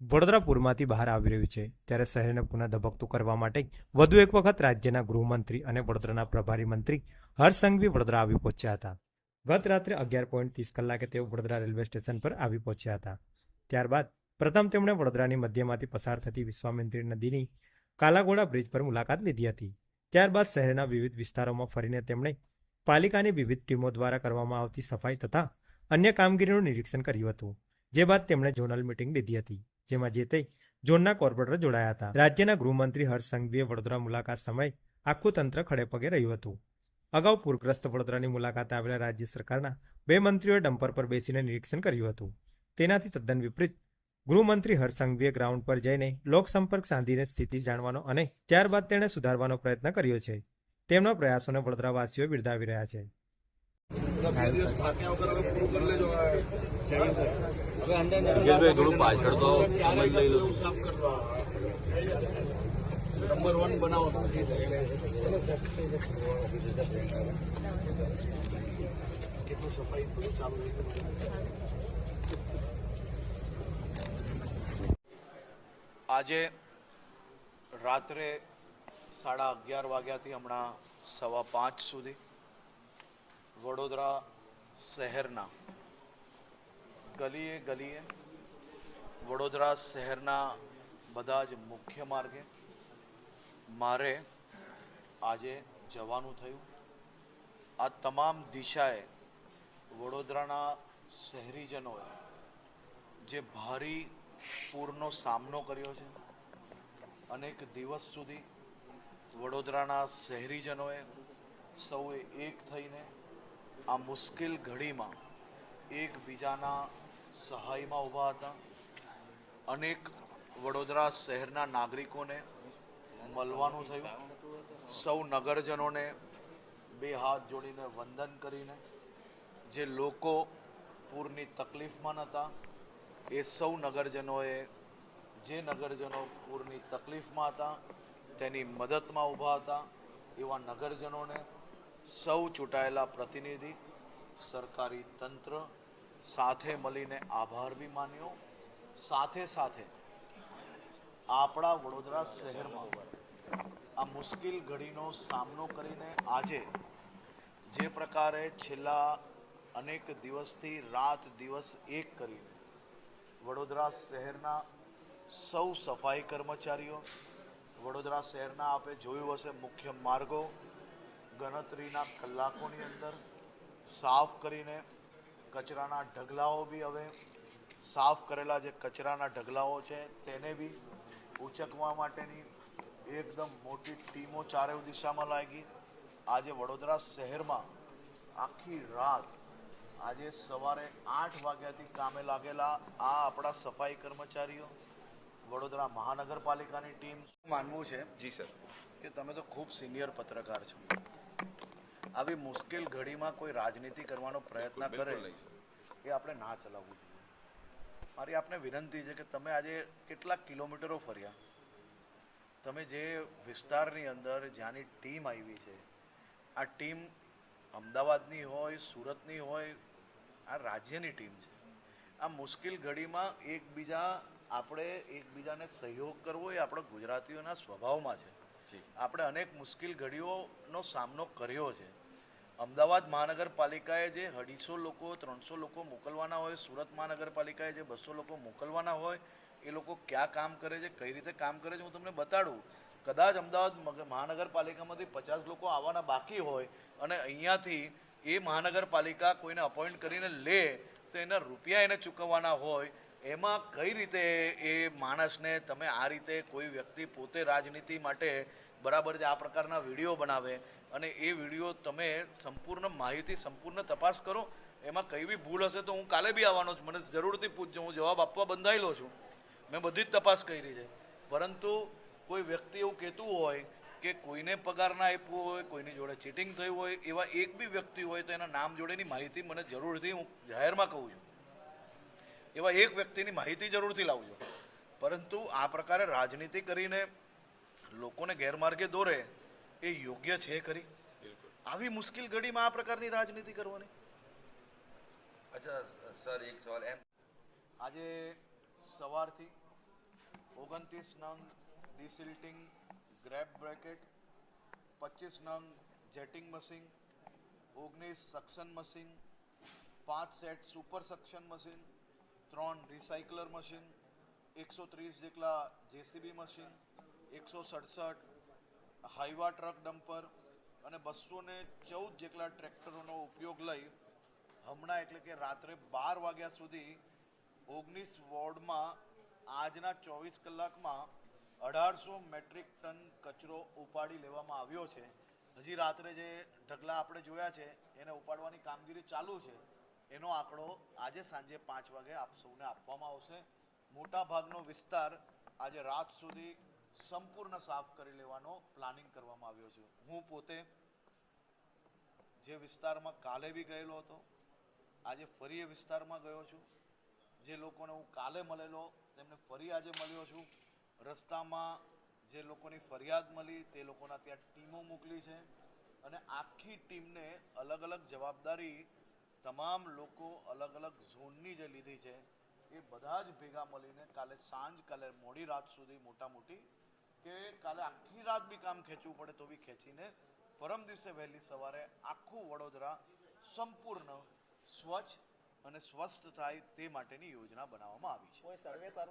વડોદરા પૂરમાંથી બહાર આવી રહ્યું છે, ત્યારે શહેરને પુનઃ ધબકતું કરવા માટે વધુ એક વખત રાજ્યના ગૃહમંત્રી અને વડોદરાના પ્રભારી મંત્રી હર્ષ વડોદરા આવી પહોંચ્યા હતા. ગત રાત્રે અગિયાર પોઈન્ટ ત્રીસ કલાકે તેઓ વડોદરા રેલવે સ્ટેશન પર આવી પહોંચ્યા હતા. ત્યારબાદ પ્રથમ તેમણે વડોદરાની મધ્યમાંથી પસાર થતી વિશ્વામિત્રી નદીની કાલાઘોડા બ્રિજ પર મુલાકાત લીધી હતી. ત્યારબાદ શહેરના વિવિધ વિસ્તારોમાં ફરીને તેમણે પાલિકાની વિવિધ ટીમો દ્વારા કરવામાં આવતી સફાઈ તથા અન્ય કામગીરીનું નિરીક્ષણ કર્યું હતું, જે બાદ તેમણે ઝોનલ મિટિંગ લીધી હતી. જેમાં જે તે ઝોનના કોર્પોરેટર જોડાયા હતા. રાજ્યના ગૃહમંત્રી હર્ષ સંઘવીએ વડોદરા મુલાકાત સમયે આખું તંત્ર ખડેપગે રહ્યું હતું. અગાઉ પૂરગ્રસ્ત વડોદરાની મુલાકાતે આવેલા રાજ્ય સરકારના બે મંત્રીઓએ ડમ્પર પર બેસીને નિરીક્ષણ કર્યું હતું. તેનાથી તદ્દન વિપરીત, ગૃહમંત્રી હર્ષ સંઘવીએ ગ્રાઉન્ડ પર જઈને લોકસંપર્ક સાધીને સ્થિતિ જાણવાનો અને ત્યારબાદ તેણે સુધારવાનો પ્રયત્ન કર્યો છે. તેમના પ્રયાસોને વડોદરાવાસીઓ બિરદાવી રહ્યા છે. થોડું પાછળ તો સમજ લઈ લો. સાફ કરવા. નંબર વન બનાવો કેટલું સફાઈ ચાલુ આજે રાત્રે સાડા અગિયાર વાગ્યાથી હમણાં સવા પાંચ સુધી વડોદરા શહેરના. ગલીએ ગલીએ વડોદરા શહેરના બધા જ મુખ્ય માર્ગે મારે આજે જવાનું થયું. આ તમામ દિશાએ વડોદરાના શહેરીજનોએ જે ભારી પૂરનો સામનો કર્યો છે, અનેક દિવસ સુધી વડોદરાના શહેરીજનોએ સૌએ એક થઈને આ મુશ્કેલ ઘડીમાં એકબીજાના સહાયમાં ઊભા હતા. અનેક વડોદરા શહેરના નાગરિકોને મળવાનું થયું. સૌ નગરજનોને બે હાથ જોડીને વંદન કરીને જે લોકો પૂરની તકલીફમાં નહોતા, એ સૌ નગરજનોએ જે નગરજનો પૂરની તકલીફમાં હતા તેની મદદમાં ઊભા હતા. એવા નગરજનોને સૌ ચૂંટાયેલા પ્રતિનિધિ, સરકારી તંત્ર સાથે મળીને આભાર બી માન્યો. સાથે સાથે આપણા વડોદરા શહેરમાં આ મુશ્કેલ ઘડીનો સામનો કરીને આજે જે પ્રકારે છેલ્લા અનેક દિવસથી રાત દિવસ એક કરીને વડોદરા શહેરના સૌ સફાઈ કર્મચારીઓ, વડોદરા શહેરના આપે જોયું હશે મુખ્ય માર્ગો ગણતરીના કલાકોની અંદર સાફ કરીને કચરાના ઢગલાઓ બી હવે સાફ કરેલા જે કચરાના ઢગલાઓ છે તેને બી ઉચકવા માટેની એકદમ મોટી ટીમો ચારે દિશામાં લાગી. આજે વડોદરા શહેરમાં આખી રાત આજે સવારે આઠ વાગ્યાથી કામે લાગેલા આ આપણા સફાઈ કર્મચારીઓ વડોદરા મહાનગરપાલિકાની ટીમ. શું માનવું છે જી સર. કે તમે તો ખૂબ સિનિયર પત્રકાર છો. આવી મુશ્કેલ ઘડીમાં કોઈ રાજનીતિ કરવાનો પ્રયત્ન કરે એ આપણે ના ચલાવવું જોઈએ. મારી આપને વિનંતી છે કે તમે આજે કેટલાક કિલોમીટરો ફર્યા. તમે જે વિસ્તારની અંદર જ્યાંની ટીમ આવી છે આ ટીમ અમદાવાદની હોય સુરતની હોય આ રાજ્યની ટીમ છે. આ મુશ્કેલ ઘડીમાં એકબીજા આપણે એકબીજાને સહયોગ કરવો એ આપણા ગુજરાતીઓના સ્વભાવમાં છે. આપણે અનેક મુશ્કેલ ઘડીઓનો સામનો કર્યો છે. અમદાવાદ મહાનગરપાલિકાએ જે અઢીસો લોકો, ત્રણસો લોકો મોકલવાના હોય, સુરત મહાનગરપાલિકાએ જે બસો લોકો મોકલવાના હોય, એ લોકો ક્યાં કામ કરે છે, કઈ રીતે કામ કરે છે, હું તમને બતાડું. કદાચ અમદાવાદ મહાનગરપાલિકામાંથી પચાસ લોકો આવવાના બાકી હોય અને અહીંયાથી એ મહાનગરપાલિકા કોઈને અપોઇન્ટ કરીને લે, તો એના રૂપિયા એને ચૂકવવાના હોય એમાં કઈ રીતે એ માણસને તમે આ રીતે કોઈ વ્યક્તિ પોતે રાજનીતિ માટે બરાબર છે આ પ્રકારના વીડિયો બનાવે અને એ વીડિયો તમે સંપૂર્ણ માહિતી, સંપૂર્ણ તપાસ કરો, એમાં કઈ બી ભૂલ હશે તો હું કાલે બી આવવાનો છું. મને જરૂરથી પૂછજો, હું જવાબ આપવા બંધાયેલો છું. મેં બધી જ તપાસ કરી છે. પરંતુ કોઈ વ્યક્તિ એવું કહેતું હોય કે કોઈને પગાર ના આપ્યો હોય, કોઈની જોડે ચીટિંગ થયું હોય, એવા એક બી વ્યક્તિ હોય તો એના નામ જોડેની માહિતી મને જરૂરથી હું જાહેરમાં કહું છું. એવા એક વ્યક્તિની માહિતી જરૂરથી લાવજો. પરંતુ આ પ્રકારે રાજનીતિ કરીને લોકોને ગેરમાર્ગે દોરે એ યોગ્ય છે ખરી? આવી મુશ્કેલ ઘડીમાં આ પ્રકારની રાજનીતિ કરવાની? અચ્છા, સર, એક સવાલ એમ. આજે સવારથી ઓગણત્રીસ નંગ ડિસિલ્ટિંગ ગ્રેપ બ્રેકેટ, પચીસ નંગ જેટિંગ મશીન, ઓગણીસ સક્શન મશીન, પાંચ સેટ સુપર સક્શન મશીન ત્રણ રિસાયકલર મશીન એકસો ત્રીસ જેટલા જેસીબી મશીન એકસો સડસઠ હાઈવા ટ્રક ડમ્પર અને બસો ને ચૌદ જેટલા ટ્રેક્ટરોનો ઉપયોગ લઈ હમણાં એટલે કે રાત્રે બાર વાગ્યા સુધી ઓગણીસ વોર્ડમાં આજના ચોવીસ કલાકમાં અઢારસો મેટ્રિક ટન કચરો ઉપાડી લેવામાં આવ્યો છે. હજી રાત્રે જે ઢગલા આપણે જોયા છે, એને ઉપાડવાની કામગીરી ચાલુ છે. એનો આંકડો આજે સાંજે પાંચ વાગે આપ સૌને આપવામાં આવશે. મોટા ભાગનો વિસ્તાર આજે રાત સુધી સંપૂર્ણ સાફ કરી લેવાનો પ્લાનિંગ કરવામાં આવ્યો છે. હું પોતે જે વિસ્તારમાં કાલે બી ગયેલો હતો, આજે ફરી એ વિસ્તારમાં ગયો છું. જે લોકોને હું કાલે મળેલો, તેમને ફરી આજે મળ્યો છું. રસ્તામાં જે લોકોની ફરિયાદ મળી, તે લોકોના ત્યાં ટીમો મોકલી છે. અને આખી ટીમને અલગ અલગ જવાબદારી તમામ લોકો અલગ અલગ ઝોનની જે લીધી છે, એ બધા જ ભેગા મળીને કાલે સાંજ, કાલે મોડી રાત સુધી મોટા મોટી કે કાલે આખી રાત બી કામ ખેંચવું પડે તો બી ખેંચીને પરમ દિવસે વહેલી સવારે આખું વડોદરા સંપૂર્ણ સ્વચ્છ અને સ્વસ્થ થાય તે માટેની યોજના બનાવવામાં આવી છે.